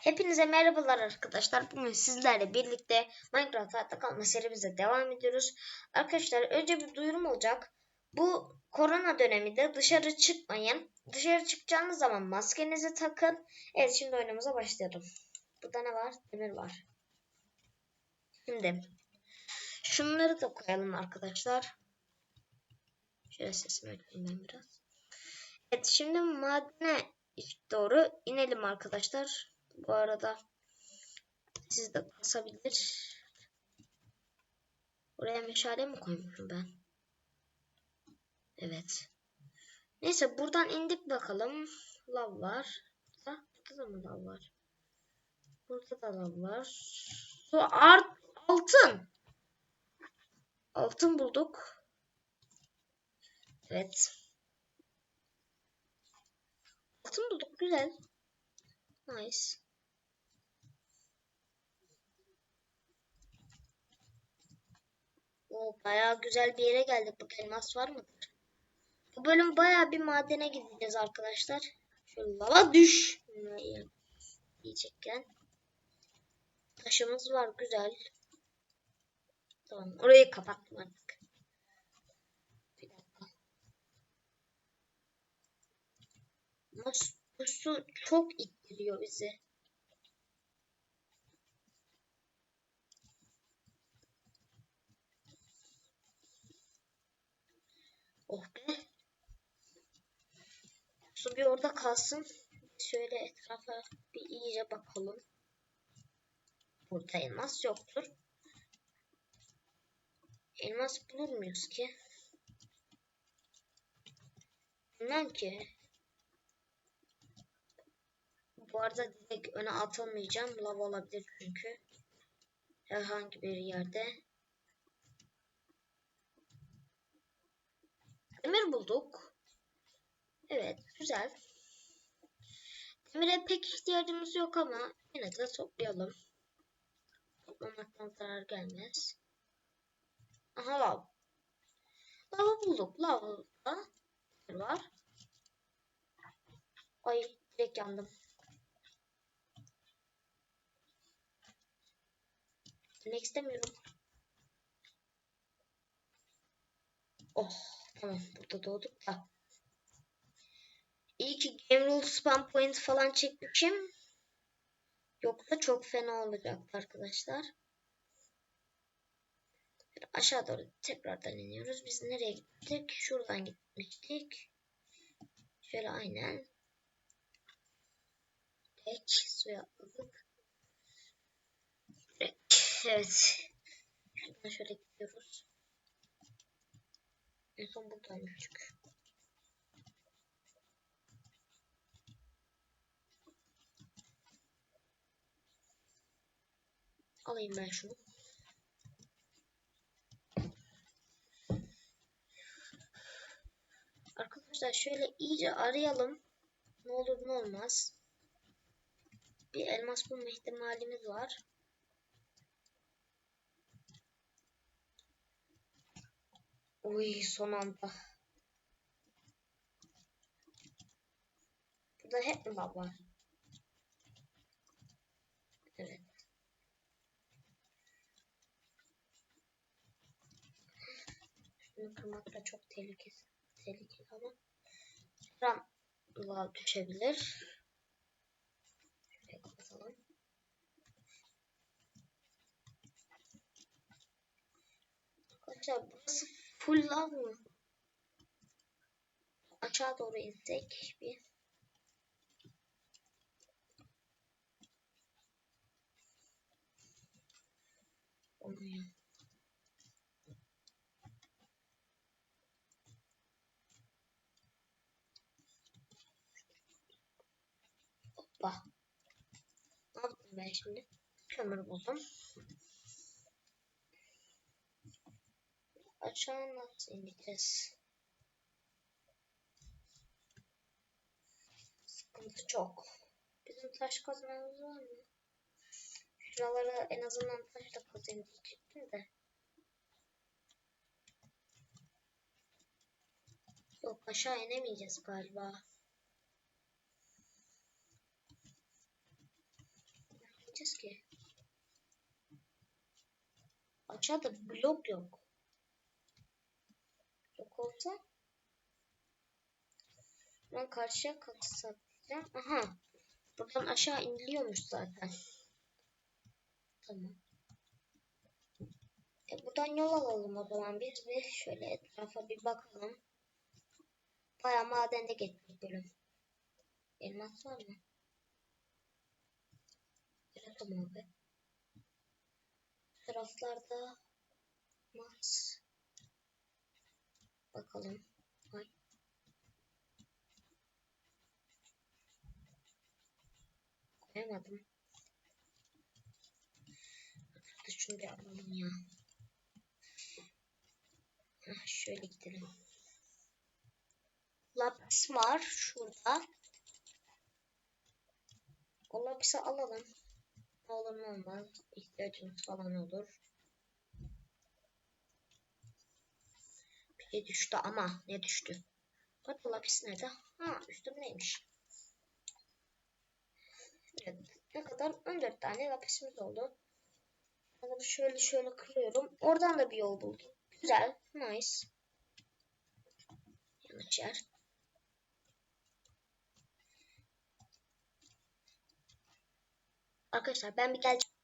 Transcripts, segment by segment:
Hepinize merhabalar arkadaşlar. Bugün sizlerle birlikte Minecraft hayatta kalma serimize devam ediyoruz. Arkadaşlar önce bir duyurum olacak. Bu korona döneminde dışarı çıkmayın. Dışarı çıkacağınız zaman maskenizi takın. Evet şimdi oyunumuza başlayalım. Burada ne var? Demir var. Şimdi şunları da koyalım arkadaşlar. Şöyle sesimi ben biraz. Evet şimdi madene doğru inelim arkadaşlar. Bu arada siz de basabilir. Buraya meşale mi koymuşum ben? Evet. Neyse buradan indik bakalım. Lav var. Burada, burada da mı lav var? Burada da lav var. Su art altın. Altın bulduk. Evet. Altın bulduk güzel. Nice. O bayağı güzel bir yere geldik. Bu elmas var mıdır? Bu bölüm bayağı bir madene gideceğiz arkadaşlar. Şu lava düş. Diyecekken. Taşımız var güzel. Tamam orayı kapattım artık. Bir dakika. Bu su çok ittiriyor bizi. Oh be. Su bir orada kalsın. Şöyle etrafa bir iyice bakalım. Burada elmas yoktur. Elmas bulur muyuz ki? Bilmem ki. Bu arada direkt öne atılmayacağım. Lav olabilir çünkü. Herhangi bir yerde. Demir bulduk. Evet güzel. Demire pek ihtiyacımız yok ama yine de toplayalım. Toplamaktan zarar gelmez. Aha lav. Lavı bulduk. Lavda var. Ay direkt yandım. Demek istemiyorum. Oh tamam burada doğduk da. İyi ki Game Rule Spam Point falan çekmişim. Yoksa çok fena olacaktı arkadaşlar. Aşağı doğru tekrardan iniyoruz. Biz nereye gittik? Şuradan gitmiştik. Şöyle aynen. Direkt suya atladık. Evet. Şuradan şöyle gidiyoruz. En son buradaymıştık. Alayım ben şunu. Arkadaşlar şöyle iyice arayalım. Ne olur ne olmaz. Bir elmas bulma ihtimalimiz var. Uy son anda. Burada hep mi bab? Evet. Şunu kırmak da çok tehlikeli, tehlikeli ama. Şuram düşebilir. Şöyle kapatalım. Arkadaşlar burası full lav mı? Aşağı doğru insek bir. Olmuyor. Hoppa. Ne yaptım ben şimdi? Kömür buldum. Aşağı nasıl ineceğiz? Sıkıntı çok. Bizim taş kazmamız var mı? Şuraları en azından taşla kazayım diyecektim de. Yok aşağı inemeyeceğiz galiba. ki. Aşağıda blok yok. Olsa ben karşıya diyeceğim. Aha. Buradan aşağı iniliyormuş zaten. Tamam. E buradan yol alalım o zaman biz bir şöyle etrafa bir bakalım. Baya madende geçtik bölüm. Elmas var mı? Evet abi. Taraflarda mas. Bakalım. Ay. Koyamadım. Dur şunu bir alalım ya. Şöyle gidelim. Lapis var şurada. O lapisi alalım. Olur ne olmaz. İhtiyacımız falan olur. Şey düştü ama ne düştü? Bu lapis nerede? Ha üstümdeymiş. Evet. Ne kadar? 14 tane lapisimiz oldu. Bunları şöyle şöyle kırıyorum. Oradan da bir yol buldum. Güzel. Nice. Yanlış yer. Arkadaşlar ben bir geleceğim.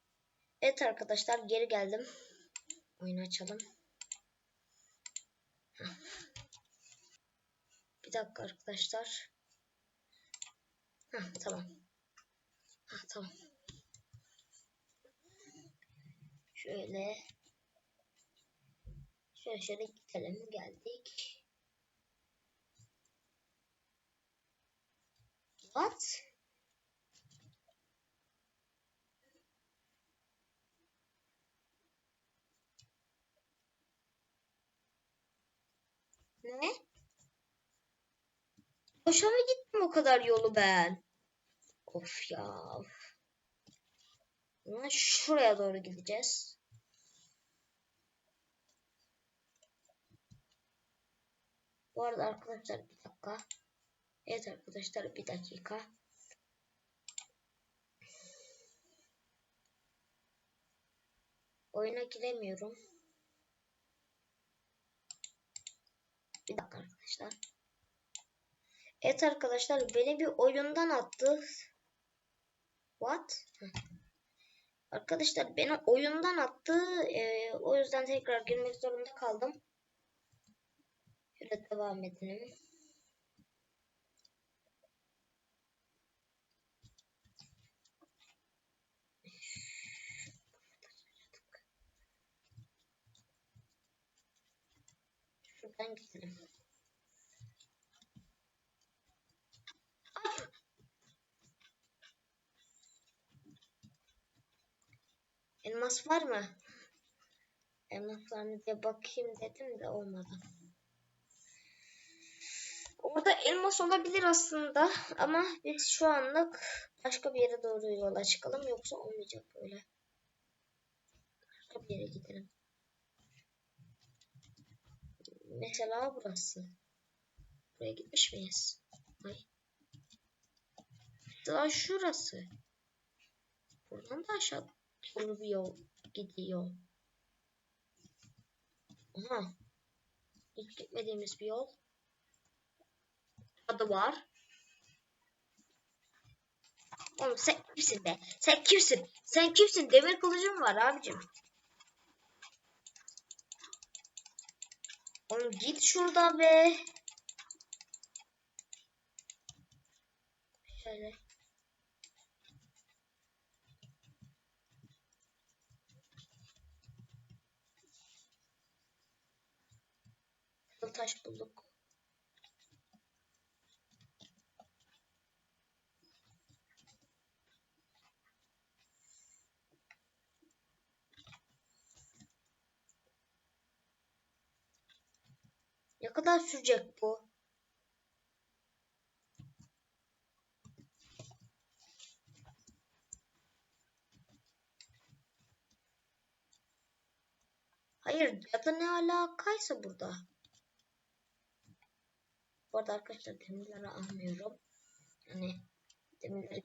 Evet arkadaşlar geri geldim. Oyunu açalım. Bir dakika arkadaşlar. Heh, tamam. Heh, tamam. Şöyle. Şöyle şöyle gidelim. Geldik. What? Ne? Boşa mı gittim o kadar yolu ben? Of ya. Şuraya doğru gideceğiz. Bu arada arkadaşlar bir dakika. Evet arkadaşlar bir dakika. Oyuna giremiyorum. Bir dakika arkadaşlar. Evet arkadaşlar beni bir oyundan attı. What? Arkadaşlar beni oyundan attı. Ee, o yüzden tekrar girmek zorunda kaldım. Şöyle devam edelim. Şuradan gidelim. Elmas var mı? Elmas var diye bakayım dedim de olmadı. Orada elmas olabilir aslında ama biz şu anlık başka bir yere doğru yola çıkalım yoksa olmayacak böyle. Başka bir yere gidelim. Mesela burası. Buraya gitmiş miyiz? Ay. Daha şurası. Buradan da aşağı yol gidiyor. Aha. Hiç gitmediğimiz bir yol. Adı var. Oğlum sen kimsin be? Sen kimsin? Sen kimsin? Demir kılıcım var abicim. Oğlum git şurada be. Şöyle. Taş bulduk. Ne kadar sürecek bu? Hayır ya da ne alakaysa burada. Bu arada arkadaşlar demirleri almıyorum. Hani demirleri